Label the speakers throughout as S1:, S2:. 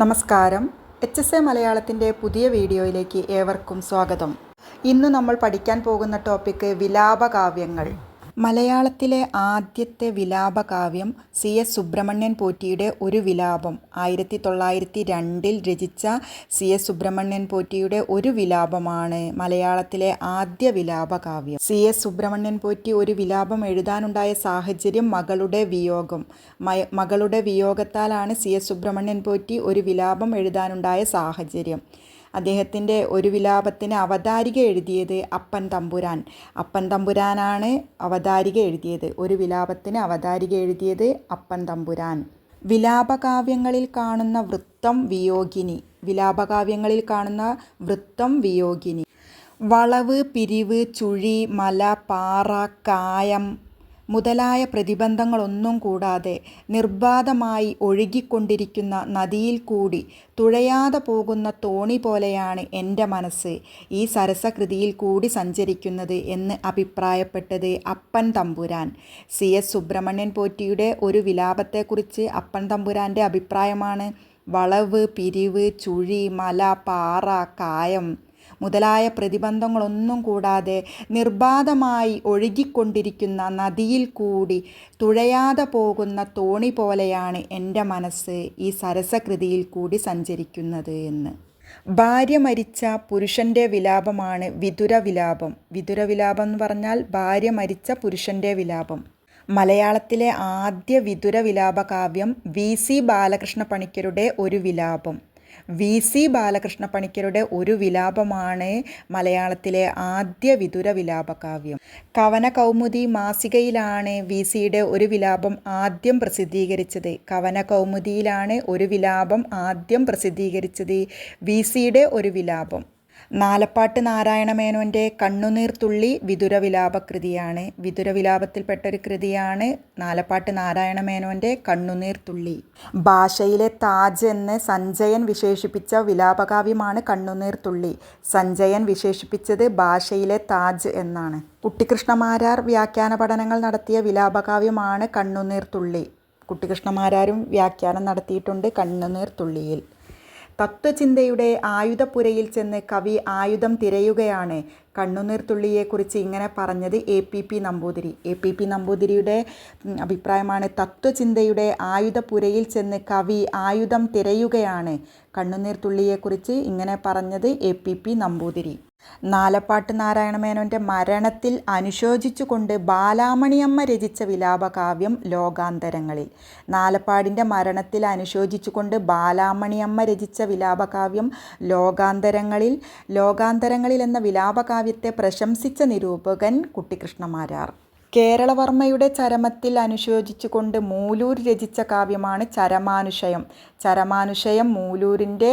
S1: നമസ്കാരം. H S A മലയാളത്തിന്റെ പുതിയ വീഡിയോയിലേക്ക് ഏവർക്കും സ്വാഗതം. ഇന്ന് നമ്മൾ പഠിക്കാൻ പോകുന്ന ടോപ്പിക്ക് വിലാപകാവ്യങ്ങൾ. മലയാളത്തിലെ ആദ്യത്തെ വിലാപകാവ്യം സി എസ് സുബ്രഹ്മണ്യൻ പോറ്റിയുടെ ഒരു വിലാപം. ആയിരത്തി തൊള്ളായിരത്തി രണ്ടിൽ രചിച്ച സി എസ് സുബ്രഹ്മണ്യൻ പോറ്റിയുടെ ഒരു വിലാപമാണ് മലയാളത്തിലെ ആദ്യ വിലാപകാവ്യം. സി എസ് സുബ്രഹ്മണ്യൻ പോറ്റി ഒരു വിലാപം എഴുതാനുണ്ടായ സാഹചര്യം മകളുടെ വിയോഗം. മകളുടെ വിയോഗത്താലാണ് സി എസ് സുബ്രഹ്മണ്യൻ പോറ്റി ഒരു വിലാപം എഴുതാനുണ്ടായ സാഹചര്യം. അദ്ദേഹത്തിന്റെ ഒരു വിലാപത്തിന് അവതാരിക എഴുതിയത് അപ്പൻ തമ്പുരാൻ. അപ്പൻ തമ്പുരാനാണ് അവതാരിക എഴുതിയത്. ഒരു വിലാപത്തിന് അവതാരിക എഴുതിയത് അപ്പൻ തമ്പുരാൻ. വിലാപകാവ്യങ്ങളിൽ കാണുന്ന വൃത്തം വിയോഗിനി. വിലാപകാവ്യങ്ങളിൽ കാണുന്ന വൃത്തം വിയോഗിനി. വളവ് പിരിവ് ചുഴി മല പാറ കായം മുതലായ പ്രതിബന്ധങ്ങളൊന്നും കൂടാതെ നിർബാധമായി ഒഴുകിക്കൊണ്ടിരിക്കുന്ന നദിയിൽ കൂടി തുഴയാതെ പോകുന്ന തോണി പോലെയാണ് എന്റെ മനസ്സ്. ഈ സരസകൃതിയിൽ കൂടി സഞ്ചരിക്കുന്നത് എന്ന് അഭിപ്രായപ്പെട്ടത് അപ്പൻ തമ്പുരാൻ. സി. എസ്. സുബ്രഹ്മണ്യൻ പോറ്റിയുടെ ഒരു വിലാപത്തെക്കുറിച്ച് അപ്പൻ തമ്പുരാന്റെ അഭിപ്രായമാണ്. വളവ് പിരിവ് ചുഴി മല പാറ കായം മുതലായ പ്രതിബന്ധങ്ങളൊന്നും കൂടാതെ നിർബാധമായി ഒഴുകിക്കൊണ്ടിരിക്കുന്ന നദിയിൽ കൂടി തുഴയാതെ പോകുന്ന തോണി പോലെയാണ് എന്റെ മനസ്സ് ഈ സരസകൃതിയിൽ കൂടി സഞ്ചരിക്കുന്നത് എന്ന്. ഭാര്യ മരിച്ച പുരുഷന്റെ വിലാപമാണ് വിതുര വിലാപം. വിതുര വിലാപം എന്ന് പറഞ്ഞാൽ ഭാര്യ മരിച്ച പുരുഷന്റെ വിലാപം. മലയാളത്തിലെ ആദ്യ വിതുര വിലാപ കാവ്യം വി സി ബാലകൃഷ്ണ പണിക്കരുടെ ഒരു വിലാപം. വി സി ബാലകൃഷ്ണ പണിക്കരുടെ ഒരു വിലാപമാണ് മലയാളത്തിലെ ആദ്യ വിതുര വിലാപകാവ്യം. കവന കൗമുദി മാസികയിലാണ് വി സിയുടെ ഒരു വിലാപം ആദ്യം പ്രസിദ്ധീകരിച്ചത്. കവന കൗമുദിയിലാണ് ഒരു വിലാപം ആദ്യം പ്രസിദ്ധീകരിച്ചത് വി സിയുടെ ഒരു വിലാപം. നാലപ്പാട്ട് നാരായണ മേനോന്റെ കണ്ണുനീർ തുള്ളി വിതുരവിലാപ കൃതിയാണ് വിതുരവിലാപത്തിൽപ്പെട്ടൊരു കൃതിയാണ് നാലപ്പാട്ട് നാരായണ മേനോന്റെ കണ്ണുനീർ തുള്ളി. ഭാഷയിലെ താജ് എന്ന് സഞ്ജയൻ വിശേഷിപ്പിച്ച വിലാപകാവ്യമാണ് കണ്ണുനീർ തുള്ളി. സഞ്ജയൻ വിശേഷിപ്പിച്ചത് ഭാഷയിലെ താജ് എന്നാണ്. കുട്ടിക്കൃഷ്ണമാരാർ വ്യാഖ്യാന പഠനങ്ങൾ നടത്തിയ വിലാപകാവ്യമാണ് കണ്ണുനീർ തുള്ളി. വ്യാഖ്യാനം നടത്തിയിട്ടുണ്ട് കണ്ണുനീർ തുള്ളിയിൽ. തത്വചിന്തയുടെ ആയുധപ്പുരയിൽ ചെന്ന് കവി ആയുധം തിരയുകയാണ്. കണ്ണുനീർ തുള്ളിയെക്കുറിച്ച് ഇങ്ങനെ പറഞ്ഞത് A P P Namboothiri. A P P നമ്പൂതിരിയുടെ അഭിപ്രായമാണ് തത്വചിന്തയുടെ ആയുധപ്പുരയിൽ ചെന്ന് കവി ആയുധം തിരയുകയാണ്. കണ്ണുനീർ തുള്ളിയെക്കുറിച്ച് ഇങ്ങനെ പറഞ്ഞത് A P P Namboothiri. Nalappat Narayana മേനോന്റെ മരണത്തിൽ അനുശോചിച്ചുകൊണ്ട് ബാലാമണിയമ്മ രചിച്ച വിലാപകാവ്യം ലോകാന്തരങ്ങളിൽ. നാലപ്പാടിന്റെ മരണത്തിൽ അനുശോചിച്ചുകൊണ്ട് ബാലാമണിയമ്മ രചിച്ച വിലാപകാവ്യം ലോകാന്തരങ്ങളിൽ. ലോകാന്തരങ്ങളിൽ എന്ന വിലാപകാവ്യത്തെ പ്രശംസിച്ച നിരൂപകൻ കുട്ടിക്കൃഷ്ണമാരാർ കേരളവർമ്മയുടെ ചരമത്തിൽ അനുശോചിച്ചുകൊണ്ട് മൂലൂർ രചിച്ച കാവ്യമാണ് ചരമാനുഷയം ചരമാനുഷയം മൂലൂരിന്റെ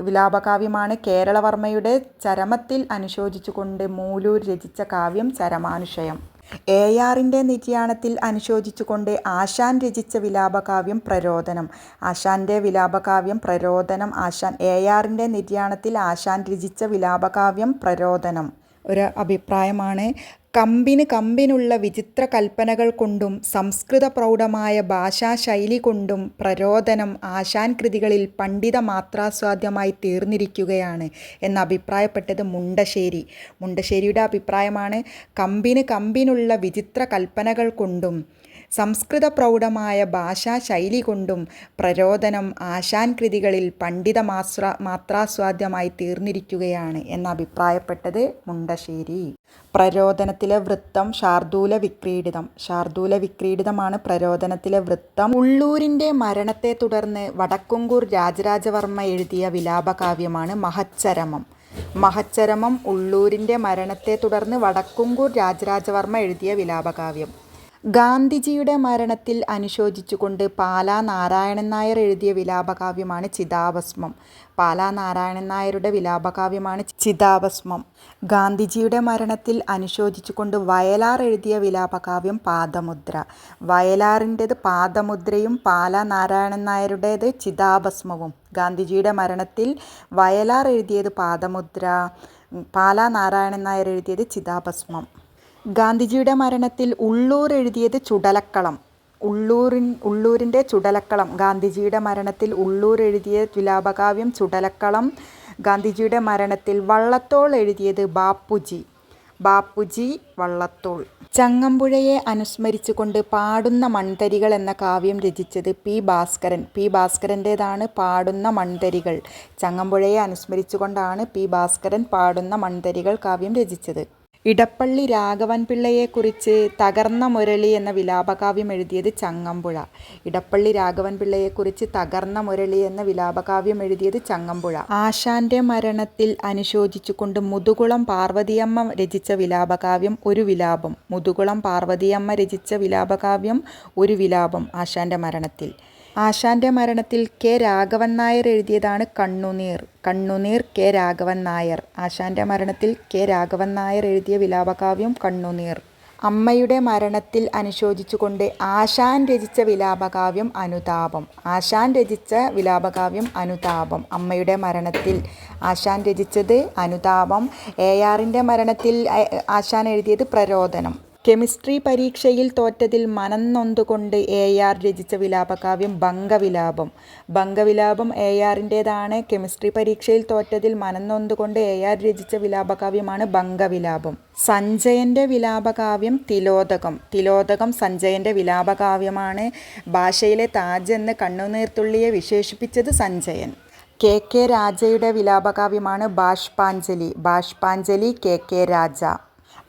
S1: വിലാപകാവ്യമാണ് കേരളവർമ്മയുടെ ചരമത്തിൽ അനുശോചിച്ചുകൊണ്ട് മൂലൂർ രചിച്ച കാവ്യം ചരമാനുഷയം എ ആറിന്റെ നിര്യാണത്തിൽ അനുശോചിച്ചുകൊണ്ട് ആശാൻ രചിച്ച വിലാപകാവ്യം പ്രരോദനം. ആശാന്റെ വിലാപകാവ്യം പ്രരോദനം ആശാൻ എ ആറിന്റെ നിര്യാണത്തിൽ ആശാൻ രചിച്ച വിലാപകാവ്യം പ്രരോദനം. ഒരു അഭിപ്രായമാണ് കമ്പിന് കമ്പിനുള്ള വിചിത്ര കൽപ്പനകൾ കൊണ്ടും സംസ്കൃത പ്രൗഢമായ ഭാഷാശൈലി കൊണ്ടും പ്രരോദനം ആശാൻ കൃതികളിൽ പണ്ഡിത മാത്രാസ്വാദ്യമായി തീർന്നിരിക്കുകയാണ് എന്ന് അഭിപ്രായപ്പെട്ടത് മുണ്ടശ്ശേരി. മുണ്ടശ്ശേരിയുടെ അഭിപ്രായമാണ് കമ്പിന് കമ്പിനുള്ള വിചിത്ര കൽപ്പനകൾ കൊണ്ടും സംസ്കൃത പ്രൗഢമായ ഭാഷാശൈലി കൊണ്ടും പ്രരോദനം ആശാൻ കൃതികളിൽ പണ്ഡിത മാസ്ര മാത്രാസ്വാദ്യമായി തീർന്നിരിക്കുകയാണ് എന്ന് അഭിപ്രായപ്പെട്ടത് മുണ്ടശ്ശേരി. പ്രരോദനത്തിലെ വൃത്തം ശാർദൂല വിക്രീഡിതം ശാർദൂല വിക്രീഡിതമാണ് പ്രരോദനത്തിലെ വൃത്തം. ഉള്ളൂരിന്റെ മരണത്തെ തുടർന്ന് വടക്കുംകൂർ രാജരാജവർമ്മ എഴുതിയ വിലാപകാവ്യമാണ് മഹച്ചരമം. മഹച്ചരമം ഉള്ളൂരിന്റെ മരണത്തെ തുടർന്ന് വടക്കുംകൂർ രാജരാജവർമ്മ എഴുതിയ വിലാപകാവ്യം. ഗാന്ധിജിയുടെ മരണത്തിൽ അനുശോചിച്ചുകൊണ്ട് പാലാ നാരായണൻ നായർ എഴുതിയ വിലാപകാവ്യമാണ് ചിതാഭസ്മം. പാലാ നാരായണൻ നായരുടെ വിലാപകാവ്യമാണ് ചിതാഭസ്മം. ഗാന്ധിജിയുടെ മരണത്തിൽ അനുശോചിച്ചുകൊണ്ട് വയലാർ എഴുതിയ വിലാപകാവ്യം പാദമുദ്ര. വയലാറിന്റേത് പാദമുദ്രയും പാലാ നാരായണൻ നായരുടേത് ചിതാഭസ്മവും. ഗാന്ധിജിയുടെ മരണത്തിൽ വയലാർ എഴുതിയത് പാദമുദ്ര പാലാ നാരായണൻ നായർ എഴുതിയത് ചിതാഭസ്മം. ഗാന്ധിജിയുടെ മരണത്തിൽ ഉള്ളൂർ എഴുതിയത് ചുടലക്കളം. ഉള്ളൂരിൻ ഉള്ളൂരിന്റെ ചുടലക്കളം. ഗാന്ധിജിയുടെ മരണത്തിൽ ഉള്ളൂർ എഴുതിയ തുലാപകാവ്യം ചുടലക്കളം. ഗാന്ധിജിയുടെ മരണത്തിൽ വള്ളത്തോൾ എഴുതിയത് ബാപ്പുജി. ബാപ്പുജി വള്ളത്തോൾ. ചങ്ങമ്പുഴയെ അനുസ്മരിച്ചുകൊണ്ട് പാടുന്ന മൺതരികൾ എന്ന കാവ്യം രചിച്ചത് പി ഭാസ്കരൻ. പി ഭാസ്കരന്റേതാണ് പാടുന്ന മൺതരികൾ. ചങ്ങമ്പുഴയെ അനുസ്മരിച്ചുകൊണ്ടാണ് പി ഭാസ്കരൻ പാടുന്ന മൺതരികൾ കാവ്യം രചിച്ചത്. ഇടപ്പള്ളി രാഘവൻ പിള്ളയെക്കുറിച്ച് തകർന്ന മുരളി എന്ന വിലാപകാവ്യം എഴുതിയത് ചങ്ങമ്പുഴ. ഇടപ്പള്ളി രാഘവൻ പിള്ളയെക്കുറിച്ച് തകർന്ന മുരളി എന്ന വിലാപകാവ്യം എഴുതിയത് ചങ്ങമ്പുഴ. ആശാന്റെ മരണത്തിൽ അനുശോചിച്ചുകൊണ്ട് മുതുകുളം പാർവതിയമ്മ രചിച്ച വിലാപകാവ്യം ഒരു വിലാപം. മുതുകുളം പാർവതിയമ്മ രചിച്ച വിലാപകാവ്യം ഒരു വിലാപം ആശാന്റെ മരണത്തിൽ. ആശാന്റെ മരണത്തിൽ കെ രാഘവൻ നായർ എഴുതിയതാണ് കണ്ണുനീർ. കണ്ണുനീർ കെ രാഘവൻ നായർ. ആശാന്റെ മരണത്തിൽ കെ രാഘവൻ നായർ എഴുതിയ വിലാപകാവ്യം കണ്ണുനീർ. അമ്മയുടെ മരണത്തിൽ അനുശോചിച്ചുകൊണ്ട് ആശാൻ രചിച്ച വിലാപകാവ്യം അനുതാപം. ആശാൻ രചിച്ച വിലാപകാവ്യം അനുതാപം. അമ്മയുടെ മരണത്തിൽ ആശാൻ രചിച്ചത് അനുതാപം. എ ആറിന്റെ മരണത്തിൽ ആശാൻ എഴുതിയത് പ്രരോദനം. കെമിസ്ട്രി പരീക്ഷയിൽ തോറ്റതിൽ മനം നൊന്തുകൊണ്ട് എ ആർ രചിച്ച വിലാപകാവ്യം ബംഗവിലാപം ബംഗവിലാപം എ ആറിന്റേതാണ് കെമിസ്ട്രി പരീക്ഷയിൽ തോറ്റതിൽ മനം നൊന്തുകൊണ്ട് എ ആർ രചിച്ച വിലാപകാവ്യമാണ് ബംഗവിലാപം സഞ്ജയന്റെ വിലാപകാവ്യം തിലോദകം. തിലോദകം സഞ്ജയന്റെ വിലാപകാവ്യമാണ്. ഭാഷയിലെ താജ് എന്ന് കണ്ണുനീർത്തുള്ളിയെ വിശേഷിപ്പിച്ചത് സഞ്ജയൻ. കെ കെ രാജയുടെ വിലാപകാവ്യമാണ് ബാഷ്പാഞ്ജലി. Bashpanjali K K Raja.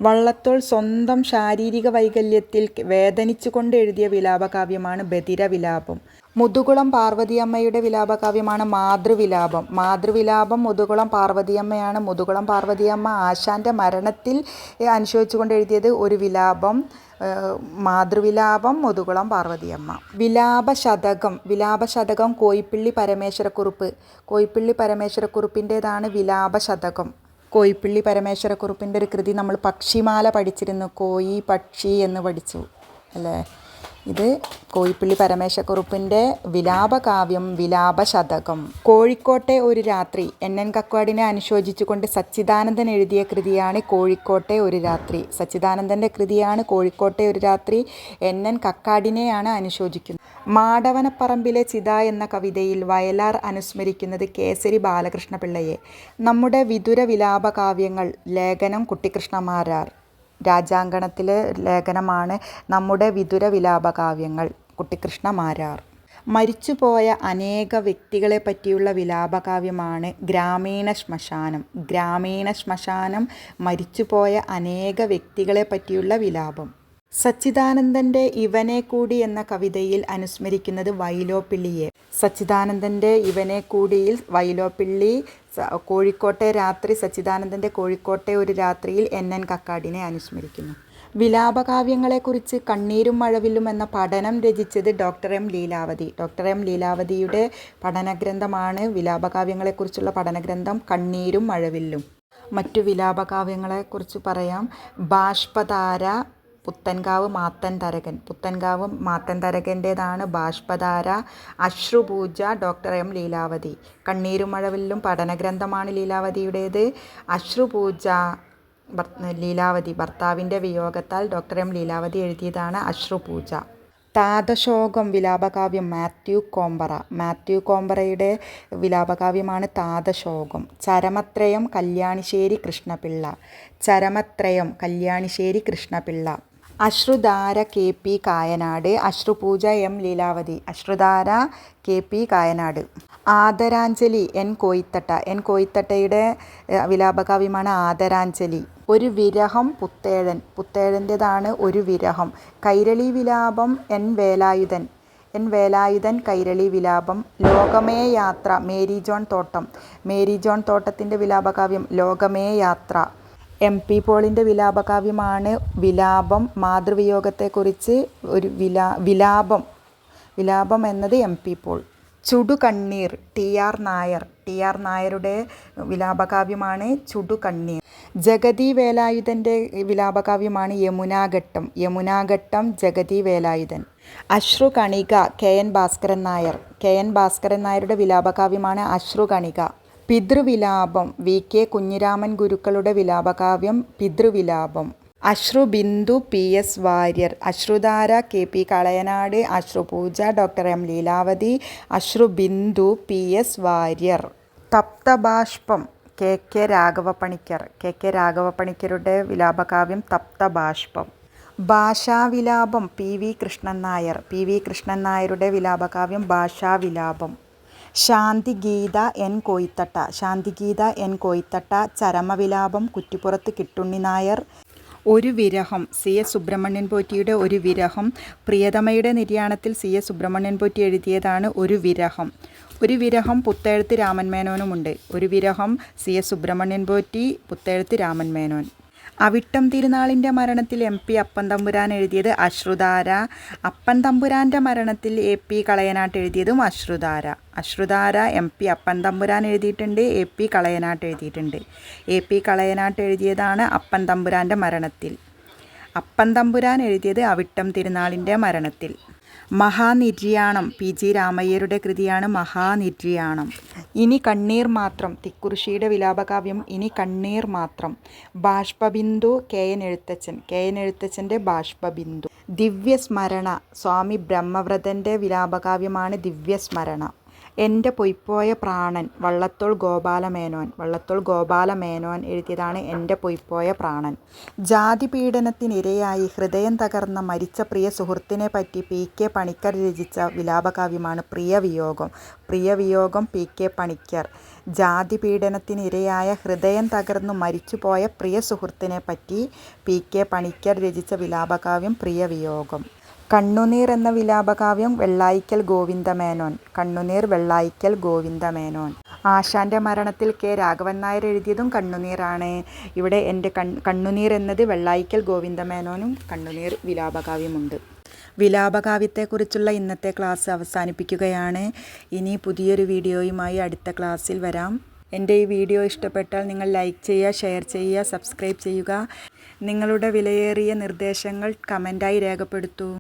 S1: Vallathol സ്വന്തം ശാരീരിക വൈകല്യത്തിൽ വേദനിച്ചുകൊണ്ട് എഴുതിയ വിലാപകാവ്യമാണ് ബദിര വിലാപം മുതുകുളം പാർവതിയമ്മയുടെ വിലാപകാവ്യമാണ് മാതൃവിലാപം. മാതൃവിലാപം മുതുകുളം പാർവതിയമ്മയാണ്. മുതുകുളം പാർവതിയമ്മ ആശാന്റെ മരണത്തിൽ അനുശോചിച്ചുകൊണ്ട് എഴുതിയത് ഒരു വിലാപം മാതൃവിലാപം മുതുകുളം പാർവതിയമ്മ. വിലാപശതകം വിലാപശതകം കോയിപ്പിള്ളി പരമേശ്വരക്കുറുപ്പ്. കോയിപ്പിള്ളി പരമേശ്വരക്കുറുപ്പിന്റേതാണ് വിലാപശതകം. കോയിപ്പിള്ളി പരമേശ്വരക്കുറുപ്പിന്റെ ഒരു കൃതി നമ്മൾ പക്ഷിമാല പഠിച്ചിരുന്നു കോയി പക്ഷി എന്ന് പഠിച്ചു അല്ലേ? ഇത് കോയിപ്പിള്ളി പരമേശക്കുറുപ്പിന്റെ വിലാപകാവ്യം വിലാപശതകം. കോഴിക്കോട്ടെ ഒരു രാത്രി എൻ എൻ കക്കാടിനെ അനുശോചിച്ചുകൊണ്ട് സച്ചിദാനന്ദൻ എഴുതിയ കൃതിയാണ് കോഴിക്കോട്ടെ ഒരു രാത്രി. സച്ചിദാനന്ദന്റെ കൃതിയാണ് കോഴിക്കോട്ടെ ഒരു രാത്രി എൻ എൻ കക്കാടിനെയാണ് അനുശോചിക്കുന്നത്. മാടവനപ്പറമ്പിലെ ചിത എന്ന കവിതയിൽ വയലാർ അനുസ്മരിക്കുന്നത് കേസരി ബാലകൃഷ്ണപിള്ളയെ. നമ്മുടെ വിതുര വിലാപകാവ്യങ്ങൾ ലേഖനം കുട്ടിക്കൃഷ്ണമാരാർ രാജാങ്കണത്തിലെ ലേഖനമാണ് നമ്മുടെ വിതുര വിലാപകാവ്യങ്ങൾ. കുട്ടിക്കൃഷ്ണ മാരാർ. മരിച്ചുപോയ അനേക വ്യക്തികളെ പറ്റിയുള്ള വിലാപകാവ്യമാണ് ഗ്രാമീണ ശ്മശാനം. ഗ്രാമീണ ശ്മശാനം മരിച്ചുപോയ അനേക വ്യക്തികളെ പറ്റിയുള്ള വിലാപം. സച്ചിദാനന്ദന്റെ ഇവനെ കൂടി എന്ന കവിതയിൽ അനുസ്മരിക്കുന്നത് വൈലോപ്പിള്ളിയെ. സച്ചിദാനന്ദന്റെ ഇവനെ കൂടിയിൽ വൈലോപ്പിള്ളി കോഴിക്കോട്ടെ രാത്രി സച്ചിദാനന്ദന്റെ കോഴിക്കോട്ടെ ഒരു രാത്രിയിൽ എൻ. എൻ. കക്കാടിനെ അനുസ്മരിക്കുന്നു. വിലാപകാവ്യങ്ങളെക്കുറിച്ച് കണ്ണീരും മഴവില്ലും എന്ന പഠനം രചിച്ചത് doctor M Leelavathi. Doctor M ലീലാവതിയുടെ പഠനഗ്രന്ഥമാണ് വിലാപകാവ്യങ്ങളെക്കുറിച്ചുള്ള പഠനഗ്രന്ഥം കണ്ണീരും മഴവില്ലും. മറ്റു വിലാപകാവ്യങ്ങളെക്കുറിച്ച് പറയാം. ബാഷ്പതാര പുത്തൻകാവ് മാത്തൻ തരകൻ പുത്തൻകാവ് മാത്തൻ തരകന്റേതാണ് ബാഷ്പധാര. Ashrupooja doctor M. ലീലാവതി. കണ്ണീരുമഴവിലും പഠനഗ്രന്ഥമാണ് ലീലാവതിയുടേത്. അശ്രുപൂജ ലീലാവതി ഭർത്താവിന്റെ വിയോഗത്താൽ ഡോക്ടർ എം. ലീലാവതി എഴുതിയതാണ് അശ്രുപൂജ. താതശോകം വിലാപകാവ്യം മാത്യു കോമ്പറ. മാത്യു കോമ്പറയുടെ വിലാപകാവ്യമാണ് Thathashokam Charamathrayam Kalyanissery Krishnapilla. Charamathrayam Kalyanissery Krishnapilla. Ashrudhara K P Kayanad Ashrupooja M Leelavathi Ashrudhara K P Kayanad. Adaranjali N Koyithatta. N കോയിത്തട്ടയുടെ വിലാപകാവ്യമാണ് ആദരാഞ്ജലി. ഒരു വിരഹം പുത്തേഴൻ. പുത്തേഴന്റെതാണ് ഒരു വിരഹം. കൈരളി വിലാപം എൻ വേലായുധൻ. എൻ വേലായുധൻ കൈരളി വിലാപം. ലോകമേ യാത്ര മേരി ജോൺ തോട്ടം. മേരി ജോൺ തോട്ടത്തിന്റെ വിലാപകാവ്യം ലോകമേ യാത്ര. എം പി പോളിന്റെ വിലാപകാവ്യമാണ് വിലാപം മാതൃവിയോഗത്തെക്കുറിച്ച് ഒരു വിലാ വിലാപം വിലാപം എന്നത് M P Paul. Chudukanneer T R Nair T R നായരുടെ വിലാപകാവ്യമാണ് ചുടുകണ്ണീർ. Jagathy വേലായുധന്റെ വിലാപകാവ്യമാണ് യമുനാഘട്ടം യമുനാഘട്ടം Jagathy Velayudhan Ashrukanika K N Bhaskaran Nair K N Bhaskaran നായരുടെ വിലാപകാവ്യമാണ് അശ്രുകണിക. പിതൃവിലാപം വി. കെ. കുഞ്ഞിരാമൻ ഗുരുക്കളുടെ വിലാപകാവ്യം Pithruvilapam. Ashrubindu P. S. Warrier Ashrudhara K. P. Kalayanad Ashrupooja doctor M. Leelavathi Ashrubindu P. S. Warrier. Thapthabashpam K. K. Raghavapanicker K. K. രാഘവപ്പണിക്കരുടെ വിലാപകാവ്യം Thapthabashpam. Bhashavilapam P. V. Krishnan Nair P. V. Krishnan നായരുടെ വിലാപകാവ്യം Bhashavilapam. Shanthigeetha N Koyithatta. Shanthigeetha N Koyithatta Charamavilapam കുറ്റിപ്പുറത്ത് Kittunni Nair. ഒരു വിരഹം C S Subrahmanyan പോറ്റിയുടെ ഒരു വിരഹം. പ്രിയതമയുടെ നിര്യാണത്തിൽ C S Subramanian Potti എഴുതിയതാണ് ഒരു വിരഹം. ഒരു വിരഹം പുത്തേഴുത്ത് രാമൻ മേനോനുമുണ്ട്. ഒരു വിരഹം സി എസ് സുബ്രഹ്മണ്യൻ പോറ്റി പുത്തേഴുത്ത് രാമൻ മേനോൻ. അവിട്ടം തിരുനാളിന്റെ മരണത്തിൽ എം പി അപ്പൻ തമ്പുരാൻ എഴുതിയത് അശ്രുധാര. അപ്പൻ തമ്പുരാന്റെ മരണത്തിൽ എ പി കളയനാട്ട് എഴുതിയതും അശ്രുധാര. അശ്രുധാര എം പി അപ്പൻ തമ്പുരാൻ എഴുതിയിട്ടുണ്ട് എ പി കളയനാട്ട് എഴുതിയിട്ടുണ്ട്. എ പി കളയനാട്ട് എഴുതിയതാണ് അപ്പൻ തമ്പുരാന്റെ മരണത്തിൽ. അപ്പൻ തമ്പുരാൻ എഴുതിയത് അവിട്ടം തിരുനാളിന്റെ മരണത്തിൽ. മഹാനിര്യാണം. പി. ജി. രാമയ്യരുടെ കൃതിയാണ് മഹാനിര്യാണം. ഇനി കണ്ണീർ മാത്രം. തിക്കുറിശിയുടെ വിലാപകാവ്യം ഇനി കണ്ണീർ മാത്രം. Bashpabindu K. N. Ezhuthachan. K. N. എഴുത്തച്ഛന്റെ Bashpabindu. Divyasmarana. Swami ബ്രഹ്മവ്രതന്റെ വിലാപകാവ്യമാണ് ദിവ്യസ്മരണ. എന്റെ പൊയ്പോയ പ്രാണൻ വള്ളത്തോൾ ഗോപാലമേനോൻ. വള്ളത്തോൾ ഗോപാലമേനോൻ എഴുതിയതാണ് എന്റെ പൊയ്പോയ പ്രാണൻ. ജാതി പീഡനത്തിനിരയായി ഹൃദയം തകർന്ന മരിച്ച പ്രിയ സുഹൃത്തിനെ പറ്റി പി കെ പണിക്കർ രചിച്ച വിലാപകാവ്യമാണ് പ്രിയവിയോഗം. Priyaviyogam P K Panicker. ജാതി പീഡനത്തിനിരയായ ഹൃദയം തകർന്നു മരിച്ചുപോയ പ്രിയ സുഹൃത്തിനെ പറ്റി പി കെ പണിക്കർ രചിച്ച വിലാപകാവ്യം പ്രിയവിയോഗം. കണ്ണുനീർ എന്ന വിലാപകാവ്യം വെള്ളായിക്കൽ ഗോവിന്ദമേനോൻ. കണ്ണുനീർ വെള്ളായിക്കൽ ഗോവിന്ദമേനോൻ. ആശാന്റെ മരണത്തിൽ കെ. രാഘവൻ നായർ എഴുതിയതും കണ്ണുനീറാണ് ഇവിടെ എന്റെ കണ്ണുനീർ എന്നത് വെള്ളായിക്കൽ ഗോവിന്ദമേനോനും കണ്ണുനീർ വിലാപകാവ്യമുണ്ട്. വിലാപകാവ്യത്തെക്കുറിച്ചുള്ള ഇന്നത്തെ ക്ലാസ് അവസാനിപ്പിക്കുകയാണ്. ഇനി പുതിയൊരു വീഡിയോയുമായി അടുത്ത ക്ലാസ്സിൽ വരാം. എന്റെ ഈ വീഡിയോ ഇഷ്ടപ്പെട്ടാൽ നിങ്ങൾ ലൈക്ക് ചെയ്യുക ഷെയർ ചെയ്യുക സബ്സ്ക്രൈബ് ചെയ്യുക. നിങ്ങളുടെ വിലയേറിയ നിർദ്ദേശങ്ങൾ കമന്റായി രേഖപ്പെടുത്തൂ.